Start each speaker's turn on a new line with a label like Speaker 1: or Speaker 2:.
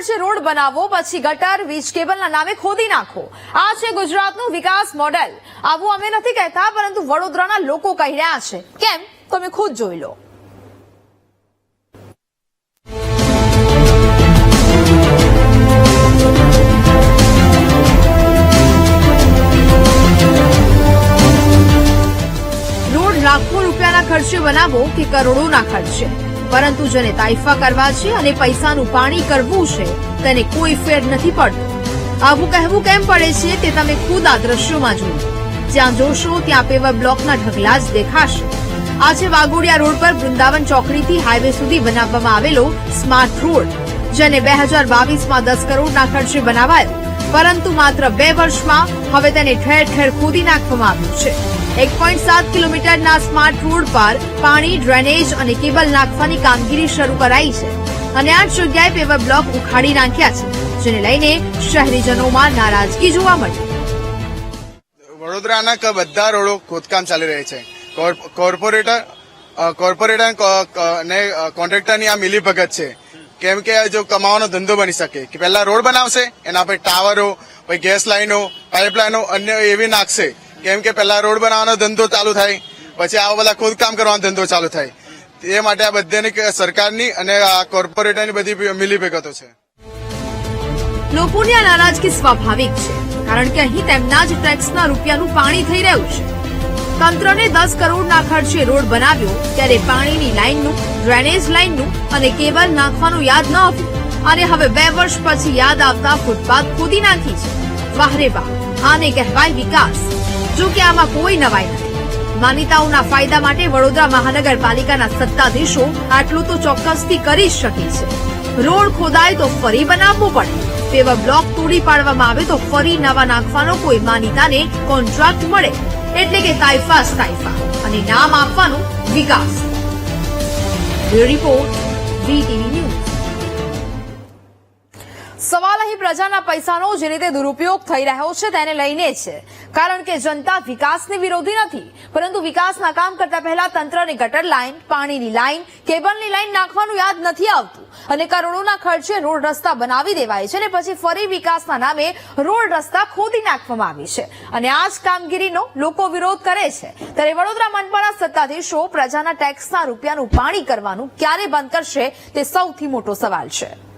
Speaker 1: ખર્ચે રોડ બનાવો, પછી ગટર, વીજ કેબલના નામે ખોદી નાખો. આ છે ગુજરાતનું વિકાસ મોડેલ. આવું અમે નથી કહેતા, પરંતુ વડોદરાના લોકો કહી રહ્યા છે. કેમ? તમે ખુદ જોઈ લો. લાખો રૂપિયાના ખર્ચે બનાવો કે કરોડોના ખર્ચે. પરંતુ જેને તાઇફા કરવા છે અને પૈસાનું પાણી કરવું છે, તેને કોઈ ફેર નથી પડતો. આવું કહેવું કેમ પડે છે તે તમે ખુદ આ દ્રશ્યોમાં જોયું જ્યાં જોશો ત્યાં પેવર બ્લોકના ઢગલા જ દેખાશે. આજે વાઘોડિયા રોડ પર વૃંદાવન ચોકડીથી હાઈવે સુધી બનાવવામાં આવેલો સ્માર્ટ રોડ, જેને બે હજાર બાવીસમાં દસ કરોડના ખર્ચે બનાવાયો. પરંતુ માત્ર બે વર્ષમાં હવે તેને ઠેર ઠેર ખોદી નાખવામાં આવ્યું છે. એક પોઈન્ટ સાત કિલોમીટરના સ્માર્ટ રોડ પર પાણી, ડ્રેનેજ અને કેબલ નાખવાની કામગીરી શરૂ કરાઈ છે. અને આઠ જગ્યાએ પેવર બ્લોક ઉખાડી નાખ્યા છે, જેને લઈને શહેરીજનોમાં નારાજગી જોવા મળી.
Speaker 2: વડોદરાના બધા રોડો ખોદકામ ચાલી રહી છે. કોર્પ- કોર્પોરેટર કોર્પોરેટર અને કોન્ટ્રાક્ટરની આ મિલીભગત છે. કેમ કે જો કમાવાનો ધંધો બની શકે, કે પહેલા રોડ બનાવશે, એના પછી ટાવરો, પછી ગેસ લાઈનો પાઇપલાઈનો અન્ય એવી નાખશે. કેમ કે પહેલા રોડ બનાવવાનો ધંધો ચાલુ થાય, પછી આવા બધા ખોદકામ કરવાનો ધંધો ચાલુ થાય. એ માટે આ બધાની સરકારની અને કોર્પોરેટરની બધી મિલી ભેગતો છે.
Speaker 1: લોકોની આ નારાજગી સ્વાભાવિક છે, કારણ કે અહીં તેમના જ ટેક્સના રૂપિયાનું પાણી થઈ રહ્યું છે. તંત્રને દસ કરોડના ખર્ચે રોડ બનાવ્યો, ત્યારે પાણીની લાઇનનું ડ્રેનેજ લાઇનનું અને કેબલ નાખવાનું યાદ ન આવ્યું અને હવે બે વર્ષ પછી યાદ આવતા ફૂટપાથ ખોદી નાખી છે. વાહ રે વાહ, આને કહેવાય વિકાસ. જો કે આમાં કોઈ નવાઈ નથી. માન્યતાઓના ફાયદા માટે વડોદરા મહાનગરપાલિકાના સત્તાધીશો આટલું તો ચોક્કસથી કરી જ શકે છે. રોડ ખોદાય તો ફરી બનાવવો પડે. તેવા બ્લોક તોડી પાડવામાં આવે તો ફરી નવા નાખવાનો કોઈ માન્યતાને કોન્ટ્રાક્ટ મળે. એટલે કે તાઇફા તાઇફા અને નામ આપવાનું વિકાસ. Report VTV news. સવાલ અહીં પ્રજાના પૈસાનો જે રીતે દુરુપયોગ થઈ રહ્યો છે તેને લઈને છે. કારણ કે જનતા વિકાસની વિરોધી નથી, પરંતુ વિકાસના કામ કરતા પહેલા તંત્રની ગટર લાઈન, પાણીની લાઈન, કેબલની લાઈન નાખવાનું યાદ નથી આવતું. અને કરોડોના ખર્ચે રોડ રસ્તા બનાવી દેવાય છે અને પછી ફરી વિકાસના નામે રોડ રસ્તા ખોદી નાખવામાં આવી છે. અને આ જ કામગીરીનો લોકો વિરોધ કરે છે. ત્યારે વડોદરા મનપાના સત્તાધીશો પ્રજાના ટેક્સના રૂપિયાનું પાણી કરવાનું ક્યારે બંધ કરશે તે સૌથી મોટો સવાલ છે.